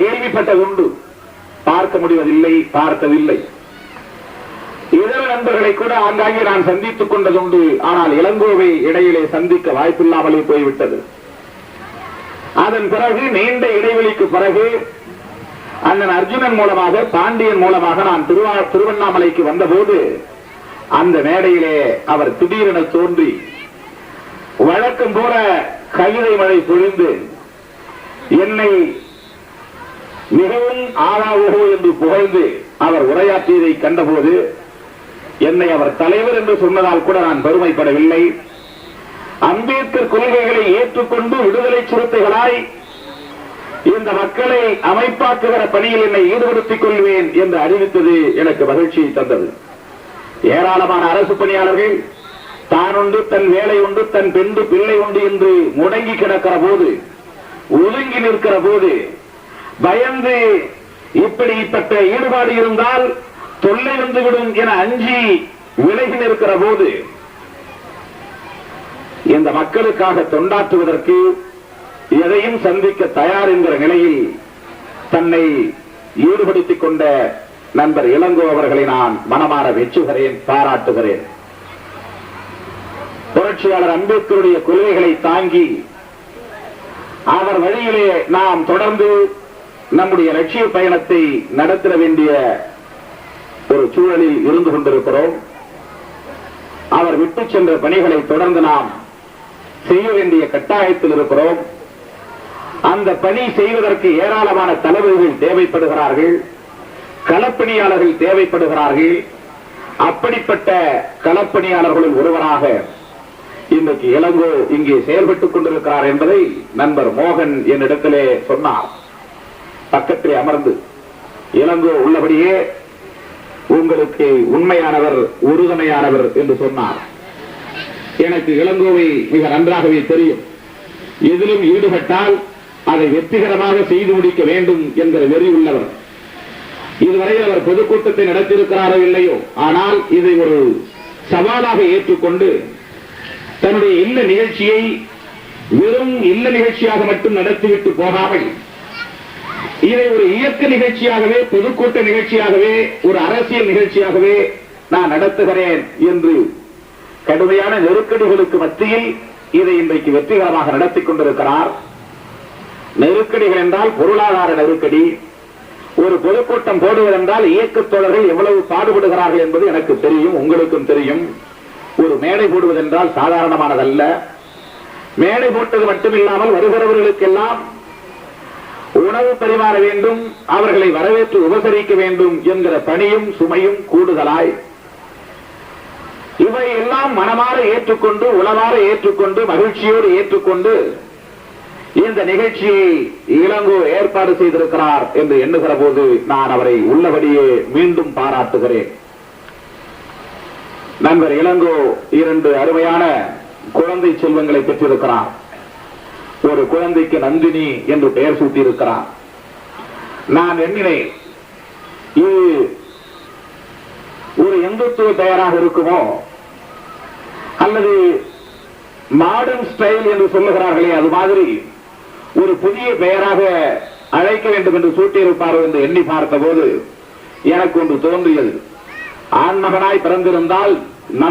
கேள்விப்பட்டதுண்டு பார்க்க முடிவதில்லை பார்த்ததில்லை. இதர நண்பர்களை கூட ஆங்காங்கே நான் சந்தித்துக் கொண்டதுண்டு. ஆனால் இளங்கோவை இடையிலே சந்திக்க வாய்ப்பில்லாமலே போய்விட்டது. அதன் பிறகு நீண்ட இடைவெளிக்கு பிறகு அண்ணன் அர்ஜுனன் மூலமாக பாண்டியன் மூலமாக நான் திருவா திருவண்ணாமலைக்கு வந்தபோது அந்த மேடையிலே அவர் திடீரென தோன்றி வழக்கம் போல கவிதை மழை பொழிந்து என்னை மிகவும் ஆறாவோ என்று புகழ்ந்து அவர் உரையாற்றியதை கண்டபோது என்னை அவர் தலைவர் என்று சொன்னதால் கூட நான் பெருமைப்படவில்லை. அம்பேத்கர் கொள்கைகளை ஏற்றுக்கொண்டு விடுதலை சிறுத்தைகளாய் இந்த மக்களை அமைப்பாக்குகிற பணியில் என்னை ஈடுபடுத்திக் கொள்வேன் என்று அறிவித்தது எனக்கு மகிழ்ச்சியை தந்தது. ஏராளமான அரசு பணியாளர்கள் தான் உண்டு தன் வேலை உண்டு தன் பெண்டு பிள்ளை உண்டு என்று முடங்கி கிடக்கிற போது ஒதுங்கி நிற்கிற போது பயந்து இப்படிப்பட்ட ஈடுபாடு இருந்தால் தொல்லை வந்துவிடும் என அஞ்சி விலகி நிற்கிற போது இந்த மக்களுக்காக தொண்டாற்றுவதற்கு எதையும் சந்திக்க தயார் என்கிற நிலையில் தன்னை ஈடுபடுத்திக் கொண்ட நண்பர் இளங்கோ அவர்களை நான் மனமாற வெச்சுகிறேன் பாராட்டுகிறேன். புரட்சியாளர் அம்பேத்கருடைய கொள்கைகளை தாங்கி அவர் வழியிலே நாம் தொடர்ந்து நம்முடைய லட்சிய பயணத்தை நடத்திட வேண்டிய ஒரு சூழலில் இருந்து கொண்டிருக்கிறோம். அவர் விட்டு சென்ற பணிகளை தொடர்ந்து நாம் செய்ய வேண்டிய கட்டாயத்தில் இருக்கிறோம். அந்த பணி செய்வதற்கு ஏராளமான தலைவர்கள் தேவைப்படுகிறார்கள். களப்பணியாளர்கள் தேவைப்படுகிறார்கள். அப்படிப்பட்ட களப்பணியாளர்களில் ஒருவராக இன்றைக்கு இளங்கோ இங்கே செயல்பட்டுக் கொண்டிருக்கிறார் என்பதை நண்பர் மோகன் என்னிடத்திலே சொன்னார். பக்கத்திலே அமர்ந்து இளங்கோ உள்ளபடியே உங்களுக்கு உண்மையானவர் உறுதுணையானவர் என்று சொன்னார். எனக்கு இளங்கோவை மிக நன்றாகவே தெரியும். எதிலும் ஈடுபட்டால் அதை வெற்றிகரமாக செய்து முடிக்க வேண்டும் என்கிற வெறி உள்ளவர். இதுவரை அவர் பொதுக்கூட்டத்தை நடத்தியிருக்கிறாரோ இல்லையோ ஆனால் இதை ஒரு சவாலாக ஏற்றுக்கொண்டு தன்னுடைய இல்ல நிகழ்ச்சியை வெறும் இல்ல நிகழ்ச்சியாக மட்டும் நடத்திவிட்டு போகாமல் இதை ஒரு இயக்க நிகழ்ச்சியாகவே பொதுக்கூட்ட நிகழ்ச்சியாகவே ஒரு அரசியல் நிகழ்ச்சியாகவே நான் நடத்துகிறேன் என்று கடுமையான நெருக்கடிகளுக்கு மத்தியில் இதை இன்றைக்கு வெற்றிகரமாக நடத்திக் கொண்டிருக்கிறார். நெருக்கடிகள் என்றால் பொருளாதார நெருக்கடி. ஒரு பொதுக்கூட்டம் போடுவதென்றால் இயக்கத்தோழர்கள் எவ்வளவு பாடுபடுகிறார்கள் என்பது எனக்கு தெரியும் உங்களுக்கும் தெரியும். ஒரு மேடை போடுவதென்றால் சாதாரணமானதல்ல. மேடை போட்டது மட்டுமில்லாமல் வருகிறவர்களுக்கெல்லாம் உணவு பரிமாற வேண்டும் அவர்களை வரவேற்று உபசரிக்க வேண்டும் என்கிற பணியும் சுமையும் கூடுதலாய். இவை எல்லாம் மனமாற ஏற்றுக்கொண்டு உளமாற ஏற்றுக்கொண்டு மகிழ்ச்சியோடு ஏற்றுக்கொண்டு இந்த நிகழ்ச்சியை இளங்கோ ஏற்பாடு செய்திருக்கிறார் என்று எண்ணுகிற போது நான் அவரை உள்ளபடியே மீண்டும் பாராட்டுகிறேன். நண்பர் இளங்கோ இரண்டு அருமையான குழந்தை செல்வங்களை பெற்றிருக்கிறார். ஒரு குழந்தைக்கு நந்தினி என்று பெயர் சூட்டியிருக்கிறார். நான் எண்ணினேன். இது ஒரு இந்துத்துவ பெயராக இருக்குமோ? அல்லது மாடர்ன் ஸ்டைல் என்று சொல்லுகிறார்களே அது மாதிரி ஒரு புதிய பெயராக அழைக்க வேண்டும் என்று சூட்டியிருப்பார்கள் என்று எண்ணி பார்த்தபோது எனக்கு ஒன்று தோன்றியது. ஆண்மகனாய் பிறந்திருந்தால் நன்